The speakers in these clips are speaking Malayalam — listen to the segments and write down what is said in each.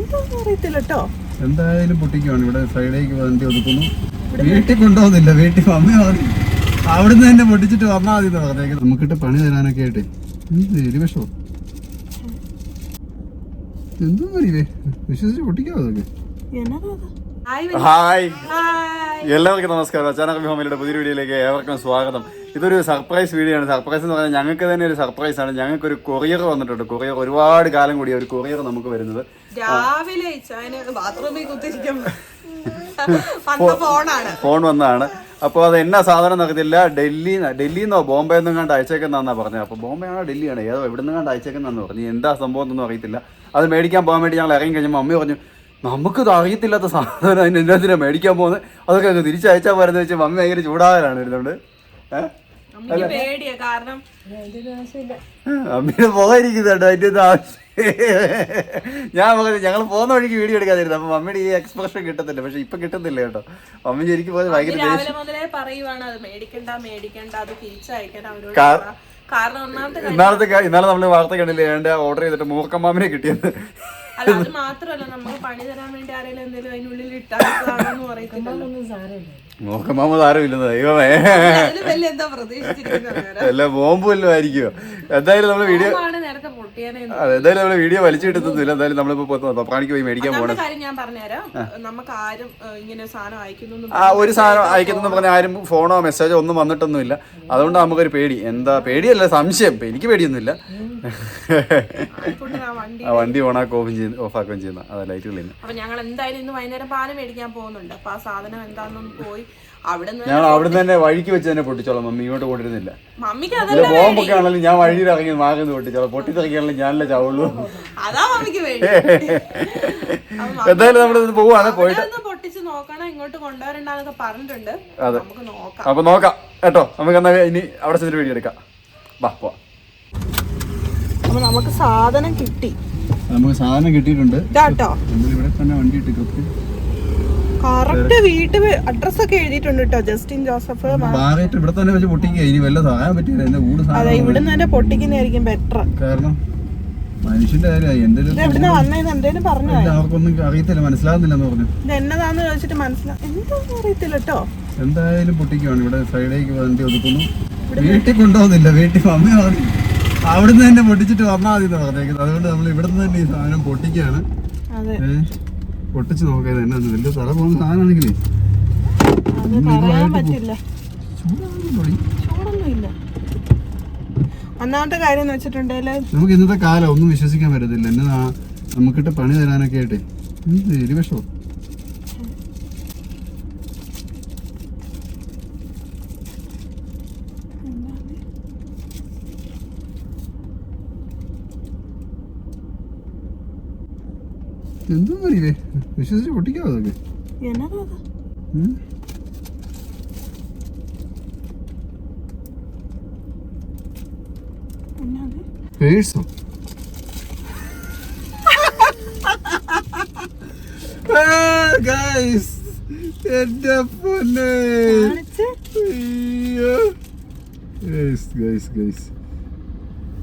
എന്താന്ന് അറിയത്തില്ല കേട്ടോ എന്തായാലും പൊട്ടിക്കുവാണ്. ഇവിടെ ഫ്രൈഡേക്ക് വണ്ടി ഒതുക്കുന്നു. വീട്ടിൽ കൊണ്ടുപോകുന്നില്ല. വീട്ടിൽ അമ്മ അവിടുന്ന് തന്നെ പൊട്ടിച്ചിട്ട് വന്നാൽ മതി പറഞ്ഞേക്ക്. നമുക്കിട്ട് പണി തരാനൊക്കെ ആയിട്ട്. എരിവശോ എന്തോ അറിയേ വിശ്വസിച്ച് പൊട്ടിക്കാവോ അതൊക്കെ ഹായ് ഹായ് ഹായ് എല്ലാവർക്കും നമസ്കാരം. അച്ചാനക ഫാമിലിയുടെ പുതിയ വീഡിയോയിലേക്ക് ഏവർക്കും സ്വാഗതം. ഇതൊരു സർപ്രൈസ് വീഡിയോ ആണ്. സർപ്രൈസ് എന്ന് പറഞ്ഞാൽ ഞങ്ങൾക്ക് തന്നെ ഒരു സർപ്രൈസ് ആണ്. ഞങ്ങൾക്ക് ഒരു കൊറിയർ വന്നിട്ടുണ്ട്. കൊറിയർ ഒരുപാട് കാലം കൂടി ഒരു കൊറിയർ നമുക്ക് വരുന്നത്. രാവിലെ ബാത്റൂമിൽ കുത്തിരിക്കും ഫോണാണ്. ഫോൺ വന്നതാണ്. അപ്പോൾ അത് എന്നാ സാധനം നടക്കത്തില്ല ഡൽഹി ഡൽഹിയിൽ നിന്നോ ബോംബെ നിന്നും കണ്ട് അയച്ചേക്കുന്നതാണെന്നാ പറഞ്ഞത്. അപ്പോൾ ബോംബെ ആണോ ഡൽഹിയാണോ? ഏതോ എവിടെ നിന്ന് കണ്ട് അയച്ചേക്കുന്നതെന്ന് പറഞ്ഞു. എന്താ സംഭവം എന്നൊന്നും അറിയത്തില്ല. അത് മേടിക്കാൻ പോകാൻ വേണ്ടി ഞങ്ങൾ ഇറങ്ങി കഴിഞ്ഞപ്പോൾ അമ്മ പറഞ്ഞു നമുക്കിത് അറിയത്തില്ലാത്ത സാധനം അതിന് എന്നാത്തിനാ മേടിക്കാൻ പോകുന്നത് അതൊക്കെ അങ്ങ് തിരിച്ചയച്ചാൽ പോരെന്ന് വെച്ചാൽ മമ്മി ഭയങ്കര ചൂടാകാനാണ് ഇരുന്നുകൊണ്ട് ഏഹ് അമ്മീന് പോകാതിരിക്കുന്നുണ്ട് അതിന്റെ ആവശ്യം ഞാൻ പറഞ്ഞു ഞങ്ങൾ പോകുന്ന വഴിക്ക് വീഡിയോ എടുക്കാതിരുന്നു. അപ്പൊ മമ്മിയുടെ ഈ എക്സ്പ്രഷൻ കിട്ടത്തില്ല. പക്ഷെ ഇപ്പൊ കിട്ടുന്നില്ല കേട്ടോ. മമ്മി ശരിക്കും പോയത് ഭയങ്കര ദേഷ്യം. രാവിലെ മുതലേ പറയുവാണ് അത് മേടിക്കണ്ട മേടിക്കണ്ട അത് തിരിച്ചയക്കാൻ അവരോട്. ഇന്നാളത്തെ ഇന്നാളെ നമ്മൾ വാർത്ത കണ്ടില്ലേ? ഏണ്ട ഓർഡർ ചെയ്തിട്ട് മൂർക്കമ്മാമിനെ കിട്ടിയത്. അല്ല അത് മാത്രമല്ല നമുക്ക് പണി തരാൻ വേണ്ടി ആരെങ്കിലും എന്തെങ്കിലും അതിനുള്ളിൽ ഇട്ടാണെന്ന് ആയിരിക്കുമോ എന്തായാലും നമ്മൾ വീഡിയോ അതെ എന്തായാലും നമ്മൾ വീഡിയോ വലിച്ചു കിട്ടുന്നില്ല എന്തായാലും നമ്മളിപ്പോ തൊപ്രാണിക്ക് പോയി മേടിക്കാൻ പോകണം ഞാൻ പറഞ്ഞുതരാം. നമുക്ക് ആരും ഇങ്ങനെ ഒരു സാധനം അയക്കുന്നു ആ ഒരു സാധനം അയക്കുന്നെന്ന് പറഞ്ഞാൽ ആരും ഫോണോ മെസ്സേജോ ഒന്നും വന്നിട്ടൊന്നുമില്ല. അതുകൊണ്ട് നമുക്കൊരു പേടി. എന്താ പേടിയല്ല സംശയം. എനിക്ക് പേടിയൊന്നുമില്ല. വണ്ടി ഓണാക്കി ഓഫ് ചെയ്യുന്ന ഓഫ് ആക്കുകയും ചെയ്യുന്ന അതെ ലൈറ്റുകളിൽ അപ്പൊ ഞങ്ങൾ എന്തായാലും ഇന്ന് വൈകുന്നേരം പാൽ മേടിക്കാൻ പോകുന്നുണ്ട്. അപ്പൊ ആ സാധനം എന്താണെന്നൊന്ന് പോയി ഞങ്ങൾ അവിടെ തന്നെ വഴിക്ക് വെച്ച് തന്നെ പൊട്ടിച്ചോളാം മമ്മി ഇങ്ങോട്ട് കൊണ്ടിരുന്നില്ല. മമ്മിക്ക് പോകുമ്പോ അതല്ല ബോംബൊക്കെ ആണെങ്കിലും ഞാൻ വഴിയിൽ ഇറങ്ങി മാകുന്നു പൊട്ടിച്ചോളാം. പൊട്ടിത്തിറങ്ങിയാലും ഞാനല്ലേ ചാവുള്ളൂ. അതാ മമ്മിക്ക് വേണ്ടി എന്തായാലും നമ്മൾ പോവാണ് പോയിട്ട് പൊട്ടിച്ച് നോക്കണം ഇങ്ങോട്ട് കൊണ്ടുവരണ്ടെന്നൊക്കെ പറഞ്ഞിട്ടുണ്ട്. അതെ. അപ്പൊ നോക്കാം കേട്ടോ? നമുക്ക് എന്നാ ഇനി അവിടെ ചെന്നിട്ട് വീഡിയോ എടുക്കാം. വാ പോവാം. അപ്പൊ നമുക്ക് സാധനം കിട്ടി. നമുക്ക് സാധനം കിട്ടിയിട്ടുണ്ട്. കേട്ടോ ഇവിടെ തന്നെ വണ്ടി ഇട്ട് കത്തി. കറക്റ്റ് വീട്ട് അഡ്രസ് ഒക്കെ എഴുതിയിട്ടുണ്ട് കേട്ടോ. ജസ്റ്റിൻ ജോസഫ് മാറിയിട്ട് ഇവിടെ തന്നെ വെച്ച് പൊട്ടിക്കുക. ഇനി വല്ല സഹായം പറ്റിയില്ല എന്റെ ഊട് അതെ ഇവിടുന്ന് തന്നെ പൊട്ടിക്കുന്നതായിരിക്കും ബെറ്റർ കാരണം മനുഷ്യന്റെ കാര്യമായി എന്തെങ്കിലും വന്നേന്ന് എന്തേലും പറഞ്ഞോ? അവർക്കൊന്നും അറിയത്തില്ല മനസ്സിലാകുന്നില്ലെന്ന് പറഞ്ഞു. ഇത് എന്നതാന്ന് ചോദിച്ചിട്ട് മനസ്സിലാ എന്താന്ന് അറിയത്തില്ല കേട്ടോ. എന്തായാലും പൊട്ടിക്കുവാണ്. ഇവിടെ ഫ്രൈഡേക്ക് വണ്ടി ഒതുക്കുന്നു. വീട്ടിൽ കൊണ്ടുപോകുന്നില്ല വീട്ടിൽ പറഞ്ഞു അവിടുന്ന് തന്നെ പൊട്ടിച്ചിട്ട് വന്നാൽ മതി പറഞ്ഞേക്കുന്നത്. അതുകൊണ്ട് നമ്മൾ ഇവിടുന്ന് തന്നെ ഈ സാധനം പൊട്ടിക്കുകയാണ്. അതെ. പൊട്ടിച്ച് നോക്കിയത് തന്നെ വലിയ തല പോകുന്ന സാധനമാണെങ്കിലേ? ഒന്നാമത്തെ കാര്യം എന്ന് നമുക്ക് ഇന്നത്തെ കാലം ഒന്നും വിശ്വസിക്കാൻ പറ്റത്തില്ല. എന്നാ നമുക്കിട്ട് പണി തരാനൊക്കെ ആയിട്ടേ. എന്ത് എരിവശോ എന്തോ അറിയേ വിശ്വസിച്ച് പൊട്ടിക്കാവോ അതൊക്കെ? പേഴ്സോ? ഗൈസ് എന്റെ പൊന്നെ. ഗൈസ് ഗൈസ് ഗൈസ്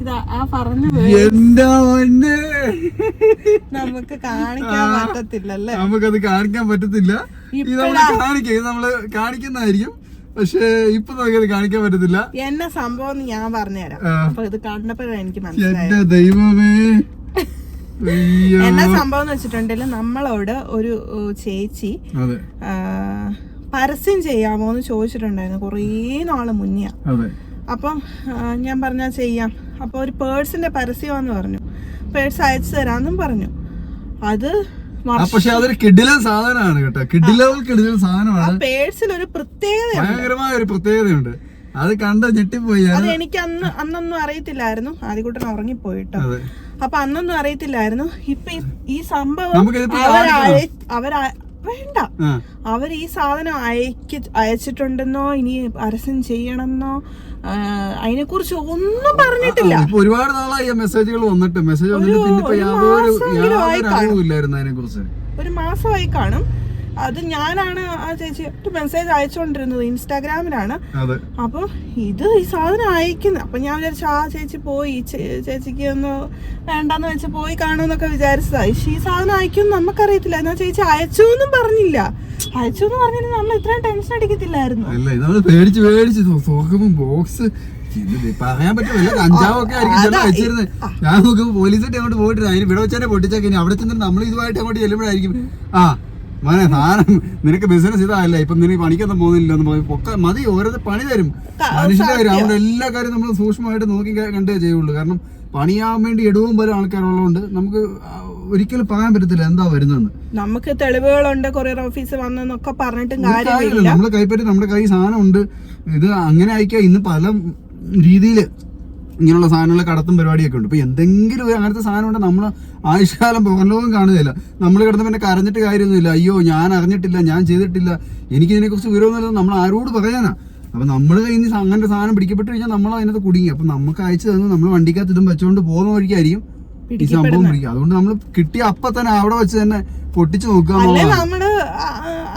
ഇതാ ആ പറഞ്ഞു നമുക്ക് കാണിക്കാൻ പറ്റത്തില്ലല്ലേ? നമുക്കത് കാണിക്കാൻ പറ്റത്തില്ല. ഇത് നമ്മൾ ഇപ്പഴാ. ഇത് നമ്മൾ കാണിക്കുന്നതായിരിക്കും. പക്ഷേ ഇപ്പൊ നമുക്കത് കാണിക്കാൻ പറ്റത്തില്ല. എന്നെ സംഭവം ഞാൻ പറഞ്ഞുതരാം. അപ്പൊ ഇത് കണ്ടപ്പോഴാണ് എനിക്ക് മനസ്സിലായത്. ദൈവമേ. എന്നാ സംഭവം എന്ന് വെച്ചിട്ടുണ്ടെങ്കിൽ നമ്മളോട് ഒരു ചേച്ചി പരസ്യം ചെയ്യാമോ എന്ന് ചോദിച്ചിട്ടുണ്ടായിരുന്നു കുറേ നാൾ മുന്നേ അപ്പം ഞാൻ പറഞ്ഞാ ചെയ്യാം. അപ്പോൾ ഒരു പേഴ്സിന്റെ പരസ്യമാന്ന് പറഞ്ഞു. പേഴ്സ് അയച്ചു തരാമെന്നും പറഞ്ഞു. അത് പക്ഷെ അതൊരു കിഡിലൻ സാധനമാണ് കേട്ടോ. കിഡിലവൽ കിഡിലൻ സാധനമാണ്. പേഴ്സിൽ ഒരു പ്രത്യേകതയാണ് ഭയങ്കരമായ ഒരു പ്രത്യേകതയുണ്ട്. അത് കണ്ട ഞെട്ടിപ്പോയി അത് എനിക്ക് അന്ന് അന്നൊന്നും അറിയത്തില്ലായിരുന്നു. ആദ്യകൂട്ടൻ ഉറങ്ങിപ്പോയിട്ടോ. അപ്പൊ അന്നൊന്നും അറിയത്തില്ലായിരുന്നു. ഇപ്പൊ ഈ- സംഭവം അവർ വേണ്ട. അവർ ഈ സാധനം അയക്ക അയച്ചിട്ടുണ്ടെന്നോ ഇനി പരസ്യം ചെയ്യണമെന്നോ അതിനെ കുറിച്ച് ഒന്നും പറഞ്ഞിട്ടില്ല. ഒരുപാട് നാളായി മെസ്സേജുകൾ വന്നിട്ട്. മെസ്സേജ് ഒരു മാസമായി കാണും. അത് ഞാനാണ് ആ ചേച്ചി മെസ്സേജ് അയച്ചുകൊണ്ടിരുന്നത് ഇൻസ്റ്റാഗ്രാമിലാണ്. അപ്പൊ ഇത് ഈ സാധനം അയക്കുന്നത് അപ്പൊ ഞാൻ വിചാരിച്ചു ആ ചേച്ചി പോയി ചേച്ചിക്ക് ഒന്ന് വേണ്ടെന്ന് വെച്ച് പോയി കാണുമെന്നൊക്കെ വിചാരിച്ചതായി പക്ഷെ ഈ സാധനം അയക്കും നമുക്കറിയത്തില്ല. എന്നാ ചേച്ചി അയച്ചു എന്നും പറഞ്ഞില്ല. അയച്ചു എന്ന് പറഞ്ഞു നമ്മൾ ഇത്രയും ടെൻഷൻ അടിക്കത്തില്ലായിരുന്നു. പേടിച്ച് പേടിച്ച് ബോക്സ് പറയാൻ പറ്റില്ല കഞ്ചാവൊക്കെ ആയിരിക്കും അയച്ചിരുന്നത് ഞാൻ നോക്കുമ്പോ പോലീസായിട്ട് അങ്ങോട്ട് പോയിട്ടില്ല അതിന് ഇവിടെ വെച്ചാൽ പൊട്ടിച്ചേക്കെ അവിടെ ചെന്നിട്ട് നമ്മൾ ഇതുമായിട്ട് അങ്ങോട്ട് ചെല്ലുമ്പോഴായിരിക്കും. ആ മോനെ സാധനം നിനക്ക് ബിസിനസ് ഇതായില്ല? ഇപ്പൊ നിനക്ക് പണിക്കൊന്നും പോകുന്നില്ല എന്ന് പറയും ഒക്കെ മതി ഓരോ പണി തരും. മനുഷ്യന്റെ കാര്യം അവിടെ എല്ലാ കാര്യം നമ്മൾ സൂക്ഷ്മമായിട്ട് നോക്കി കണ്ടേ ചെയ്യുള്ളൂ. കാരണം പണിയാൻ വേണ്ടി ഇടവും പല ആൾക്കാരുള്ളതുകൊണ്ട് നമുക്ക് ഒരിക്കലും പറയാൻ പറ്റത്തില്ല എന്താ വരുന്നതെന്ന്. നമുക്ക് തെളിവുകളുണ്ട് കൊറിയർ ഓഫീസ് വന്നെന്നൊക്കെ പറഞ്ഞിട്ടും കാര്യമില്ല. കാര്യമില്ല. നമ്മളെ കൈപ്പറ്റി നമ്മുടെ കൈ സാധനം ഉണ്ട് ഇത് അങ്ങനെ അയക്കാം. ഇന്ന് പല രീതിയിൽ ഇങ്ങനെയുള്ള സാധനങ്ങൾ കടത്തും പരിപാടിയൊക്കെ ഉണ്ട്. ഇപ്പൊ എന്തെങ്കിലും ഒരു അങ്ങനത്തെ സാധനം ഉണ്ടെങ്കിൽ നമ്മൾ ആയുഷ്കാലം പുറംലോകം കാണുകയില്ല. നമ്മൾ കിടന്ന് പിന്നെ കരഞ്ഞിട്ട് കാര്യമൊന്നുമില്ല. അയ്യോ ഞാൻ അറിഞ്ഞിട്ടില്ല ഞാൻ ചെയ്തിട്ടില്ല. എനിക്ക് ഇതിനെക്കുറിച്ച് വിവരമൊന്നുമില്ല നമ്മൾ ആരോട് പറയാനാ? അപ്പൊ നമ്മൾ കയ്യിൽ അങ്ങനത്തെ സാധനം പിടിക്കപ്പെട്ട് കഴിഞ്ഞാൽ നമ്മൾ അതിനകത്ത് കുടുങ്ങി. അപ്പൊ നമുക്ക് അയച്ചു തന്നു നമ്മൾ വണ്ടിക്കകത്ത് ഇതും വെച്ചുകൊണ്ട് പോകുന്ന വഴിക്കായിരിക്കും ഈ സംഭവം പിടിക്കും. അതുകൊണ്ട് നമ്മൾ കിട്ടിയ അപ്പൊ തന്നെ അവിടെ വെച്ച് തന്നെ പൊട്ടിച്ചു നോക്കുക അല്ലെ. നമ്മൾ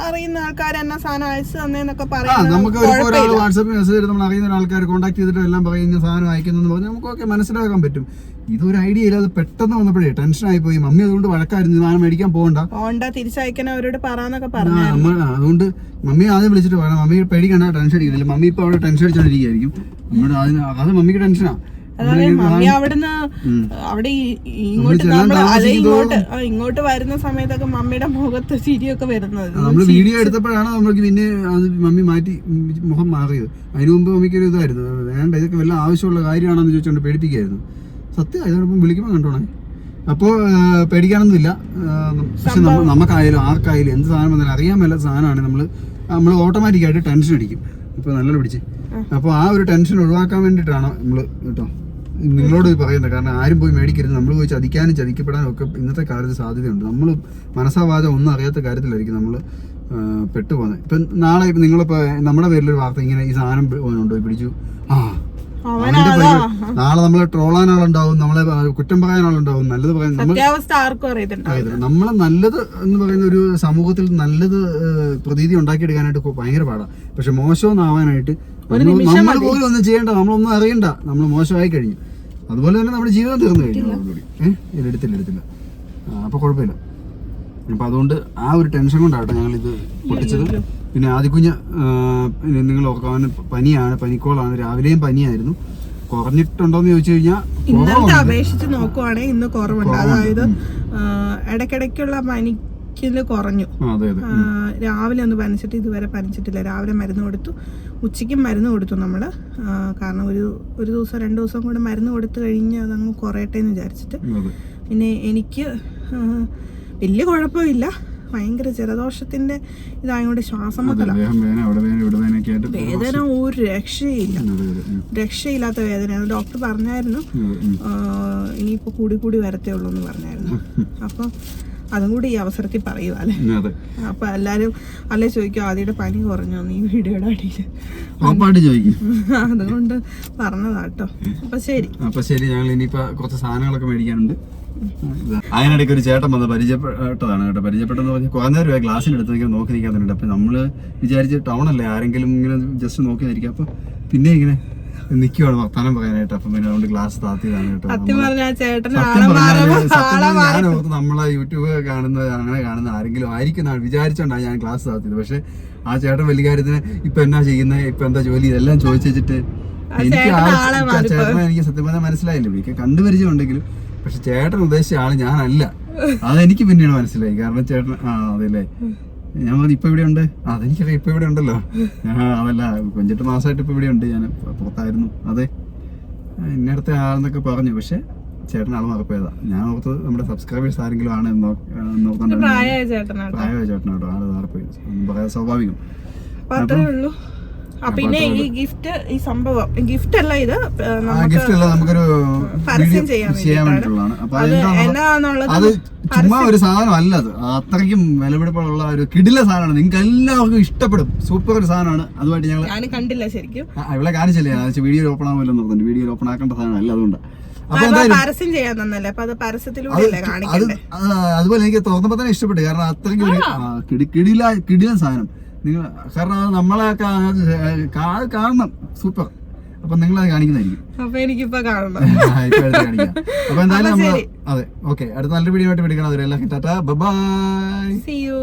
അറിയുന്ന ആൾക്കാർ എന്നാ സാധനം അയച്ചു തന്നേന്നൊക്കെ ആ നമുക്ക് ഒരാൾ. വാട്സാപ്പിൽ മെസ്സേജ് നമ്മൾ അറിയുന്ന ആൾക്കാർ കോൺടാക്ട് ചെയ്തിട്ട് എല്ലാം പറയുന്ന സാധനം അയക്കുന്നു പറഞ്ഞാൽ നമുക്ക് നമുക്കൊക്കെ മനസ്സിലാക്കാൻ പറ്റും. ഇതൊരു ഐഡിയ ഇല്ല അത് പെട്ടെന്ന് വന്നപ്പോഴേ ടെൻഷൻ ആയി പോയി മമ്മി അതുകൊണ്ട് വഴക്കായിരുന്നു സാധനം മേടിക്കാൻ പോകണ്ട പോണ്ട തിരിച്ചയക്കാൻ അവരോട് പറയാന്നൊക്കെ ആ, പറഞ്ഞു നമ്മ അതുകൊണ്ട് മമ്മി ആദ്യം വിളിച്ചിട്ട് പറയണം മമ്മി പേടിക്കണ്ട ടെൻഷൻ അടിക്കുന്നില്ല മമ്മി ഇപ്പൊ അവിടെ ടെൻഷൻ അടിച്ചോണ്ടിരിക്കുകയായിരിക്കും നമ്മുടെ അതിന് അത് മമ്മിക്ക് ടെൻഷനാ അതായത് മമ്മി അവിടുന്ന് അവിടെ ഇങ്ങോട്ട് ചെല്ലാൻ നമ്മൾ ഇങ്ങോട്ട് ഇങ്ങോട്ട് വരുന്ന സമയത്തൊക്കെ മമ്മിയുടെ മുഖത്ത് ചിരിയൊക്കെ വരുന്നത്. നമ്മൾ വീഡിയോ എടുത്തപ്പോഴാണ് നമ്മൾക്ക് പിന്നെ മമ്മി മാറ്റി മുഖം മാറിയത്. അതിനു മുമ്പ് മമ്മിക്ക് ഒരു ഇതായിരുന്നു. വേണ്ട ഇതൊക്കെ വല്ല ആവശ്യമുള്ള കാര്യമാണെന്ന് ചോദിച്ചുകൊണ്ട് പേടിപ്പിക്കായിരുന്നു. സത്യം അതിനോടൊപ്പം വിളിക്കുമ്പോൾ കണ്ടോണേ. അപ്പോൾ പേടിക്കാനൊന്നുമില്ല. പക്ഷെ നമുക്കായാലും ആർക്കായാലും എന്ത് സാധനം വന്നാലും അറിയാൻ വല്ല സാധനമാണ് നമ്മൾ നമ്മൾ ഓട്ടോമാറ്റിക്കായിട്ട് ടെൻഷൻ അടിക്കും. ഇപ്പോൾ നല്ലോണം പിടിച്ച്. അപ്പോൾ ആ ഒരു ടെൻഷൻ ഒഴിവാക്കാൻ വേണ്ടിയിട്ടാണ് നമ്മൾ കേട്ടോ. നിങ്ങളോട് പറയുന്നത് കാരണം ആരും പോയി മേടിക്കരുത്. നമ്മൾ പോയി ചതിക്കാനും ചതിക്കപ്പെടാനും ഒക്കെ ഇന്നത്തെ കാലത്ത് സാധ്യതയുണ്ട്. നമ്മൾ മനസ്സാവാതെ ഒന്നും അറിയാത്ത കാര്യത്തിലായിരിക്കും നമ്മൾ പെട്ടുപോകുന്നത് ഇപ്പം നാളെ ഇപ്പം നിങ്ങളിപ്പോൾ നമ്മുടെ പേരിലൊരു വാർത്ത ഇങ്ങനെ ഈ സാധനം കൊണ്ടുപോയി പിടിച്ചു? ആ. നാളെ നമ്മളെ ട്രോളാൻ ആളുണ്ടാവും. നമ്മളെ കുറ്റം പറയാൻ ആളുണ്ടാവും. നല്ലത് പറയാൻ നമ്മളെ നല്ലത് എന്ന് പറയുന്ന ഒരു സമൂഹത്തിൽ നല്ലത് പ്രതീതി ഉണ്ടാക്കിയെടുക്കാനായിട്ട് ഭയങ്കര പാടാണ് പക്ഷെ നമ്മൾ പോലും ഒന്നും ചെയ്യണ്ട നമ്മളൊന്നും അറിയണ്ട. നമ്മൾ മോശമായി കഴിഞ്ഞു. അതുപോലെ തന്നെ നമ്മുടെ ജീവിതം തീർന്നു കഴിഞ്ഞു. ഏഹ് എടുത്തില്ല എടുത്തില്ല. ആ, അപ്പൊ കുഴപ്പമില്ല. അപ്പൊ അതുകൊണ്ട് ആ ഒരു ടെൻഷൻ കൊണ്ടാട്ടോ ഞങ്ങൾ ഇത് പൊട്ടിച്ചത് പിന്നെ ആദ്യക്കുഞ്ഞ് നിങ്ങൾ ഓർക്കാൻ പനിയാണ് പനിക്കോളാണ്. രാവിലെയും പനിയായിരുന്നു. കുറഞ്ഞിട്ടുണ്ടോന്ന് ചോദിച്ചു കഴിഞ്ഞാൽ ഇന്നലത്തെ അപേക്ഷിച്ച് നോക്കുവാണെങ്കിൽ ഇന്ന് കുറവുണ്ട്. അതായത് ഇടയ്ക്കിടയ്ക്കുള്ള ഇടയ്ക്കിടയ്ക്കുള്ള പനിക്കൽ കുറഞ്ഞു. രാവിലെ ഒന്ന് പനിച്ചിട്ട് ഇതുവരെ പനിച്ചിട്ടില്ല. രാവിലെ മരുന്ന് കൊടുത്തു. ഉച്ചയ്ക്കും മരുന്ന് കൊടുത്തു നമ്മൾ കാരണം ഒരു ഒരു ദിവസം രണ്ട് ദിവസം കൂടെ മരുന്ന് കൊടുത്തു കഴിഞ്ഞ് അതങ്ങ് കുറയട്ടെ എന്ന് വിചാരിച്ചിട്ട്. പിന്നെ എനിക്ക് വലിയ കുഴപ്പമില്ല. ഭയങ്കര ജലദോഷത്തിന്റെ ഇതായതുകൊണ്ട് ശ്വാസം അതെ, മുട്ടല ദേഹം വേദന ഒരു രക്ഷയില്ല. രക്ഷയില്ലാത്ത വേദന ഡോക്ടർ പറഞ്ഞായിരുന്നു. ഇനിയിപ്പോ കൂടി കൂടി വരത്തേ ഉള്ളൂ എന്ന് പറഞ്ഞായിരുന്നു. അപ്പൊ അതും കൂടി ഈ അവസരത്തിൽ പറയുക അല്ലെ? അപ്പൊ എല്ലാരും അല്ലെ ചോദിക്കും ആദ്യയുടെ പനി കുറഞ്ഞോ ഈ വീഡിയോയുടെ അടിയിൽ അതുകൊണ്ട് പറഞ്ഞതാട്ടോ അപ്പൊ ശരി. അപ്പൊ ശരി ഞങ്ങൾ ഇനിയിപ്പോ കുറച്ച് സാധനങ്ങളൊക്കെ മേടിക്കാനുണ്ട്. അതിനിടയ്ക്ക് ഒരു ചേട്ടൻ വന്ന് പരിചയപ്പെട്ടതാണ് കേട്ടോ. പരിചയപ്പെട്ടെന്ന് പറഞ്ഞാൽ കുറഞ്ഞ രൂപ ഗ്ലാസ്സിലെടുത്ത് നിൽക്കാൻ നോക്കി തന്നെ അപ്പൊ നമ്മൾ വിചാരിച്ച് ടൗൺ അല്ലേ ആരെങ്കിലും ഇങ്ങനെ ജസ്റ്റ് നോക്കി നിൽക്കുക അപ്പൊ പിന്നെ ഇങ്ങനെ നിൽക്കുവാണ് വർത്താനം പറയാനായിട്ട്. അപ്പം പിന്നെ അതുകൊണ്ട് ഗ്ലാസ് താത്തിയതാണ് കേട്ടോ. സത്യം പറഞ്ഞ ചേട്ടൻ ആളെ മാറും, ആളെ പറഞ്ഞാൽ ഞാൻ ഓർത്ത് നമ്മളെ യൂട്യൂബ് കാണുന്ന അങ്ങനെ കാണുന്ന ആരെങ്കിലും ആയിരിക്കും എന്നാണ് വിചാരിച്ചോണ്ടാണ് ഞാൻ ക്ലാസ് താത്തിയത്. പക്ഷെ ആ ചേട്ടൻ വലിയ കാര്യത്തിന് ഇപ്പൊ എന്നാ ചെയ്യുന്നത് ഇപ്പൊ എന്താ ജോലി ഇതെല്ലാം ചോദിച്ചു വെച്ചിട്ട് എനിക്ക് ആ ആളെ ചേട്ടനെ എനിക്ക് സത്യം പറഞ്ഞാൽ മനസ്സിലായില്ല. എനിക്ക് കണ്ടുപരിചയമുണ്ടെങ്കിലും പക്ഷെ ചേട്ടൻ ഉദ്ദേശിച്ച ആൾ ഞാനല്ല. അതെനിക്ക് പിന്നീട് മനസ്സിലായി. കാരണം ചേട്ടൻ ആ അതെല്ലേ ഞാൻ പറഞ്ഞു ഇപ്പൊ ഇവിടെ ഉണ്ട്. അതെനിക്കറിയാം ഇപ്പൊ ഇവിടെ ഉണ്ടല്ലോ. അതല്ല കൊഞ്ചെട്ട് മാസമായിട്ട് ഇപ്പൊ ഇവിടെ ഉണ്ട്. ഞാൻ പുറത്തായിരുന്നു. അതെ. ഇന്നടത്തെ ആളെന്നൊക്കെ പറഞ്ഞു. പക്ഷെ ചേട്ടൻ ആൾ മറപ്പോയതാ. ഞാൻ ഓർത്തത് നമ്മുടെ സബ്സ്ക്രൈബേഴ്സ് ആരെങ്കിലും ആണ്. പ്രായമായ ചേട്ടനാട്ടോ. ആൾ മാറിപ്പോയി. ഒന്നും സ്വാഭാവികം. അപ്പൊ ഉള്ളൂ. പിന്നെ ഈ ഗിഫ്റ്റ് ഈ സംഭവം ഗിഫ്റ്റ് അല്ല ഇത് ഗിഫ്റ്റ് അല്ല നമുക്കൊരു പരസ്യം ചെയ്യാൻ. വേണ്ടിയിട്ടുള്ളതാണ്. അപ്പൊ അത് ചുമ്മാ ഒരു സാധനം അല്ല അത്. അത്രയ്ക്കും വിലപിടിപ്പുള്ള ഒരു കിടില സാധനമാണ്. നിങ്ങൾക്ക് എല്ലാവർക്കും ഇഷ്ടപ്പെടും. സൂപ്പർ ഒരു സാധനമാണ്. അതുമായിട്ട് ഞങ്ങൾ കണ്ടില്ല ശരിക്കും. ഇവിടെ കാണിച്ചില്ല? വീഡിയോ ഓപ്പൺ ആവുമല്ലോ നോക്കുന്നുണ്ട് വീഡിയോ ഓപ്പൺ ആക്കേണ്ട സാധനം അല്ല അതുകൊണ്ട് പരസ്യം ചെയ്യാൻ തന്നല്ലേ? അപ്പൊ അത് പരസ്യത്തിലൂടെ അതുപോലെ എനിക്ക് തോന്നുമ്പോ തന്നെ ഇഷ്ടപ്പെട്ടു. കാരണം അത്രയ്ക്ക് കിടില കിടിലൻ സാധനം. നിങ്ങൾ കാരണം അത് നമ്മളെ കാണണം. സൂപ്പർ അപ്പൊ നിങ്ങൾ അത് കാണിക്കുന്നതായിരിക്കും. അപ്പൊ എനിക്കിപ്പൊ കാണണം. എന്തായാലും നമ്മൾ. അതെ ഓക്കെ അടുത്ത നല്ലൊരു വീഡിയോ ആയിട്ട് പിടിക്കണം അതുവരെ. എല്ലാം ടാറ്റാ. By See you.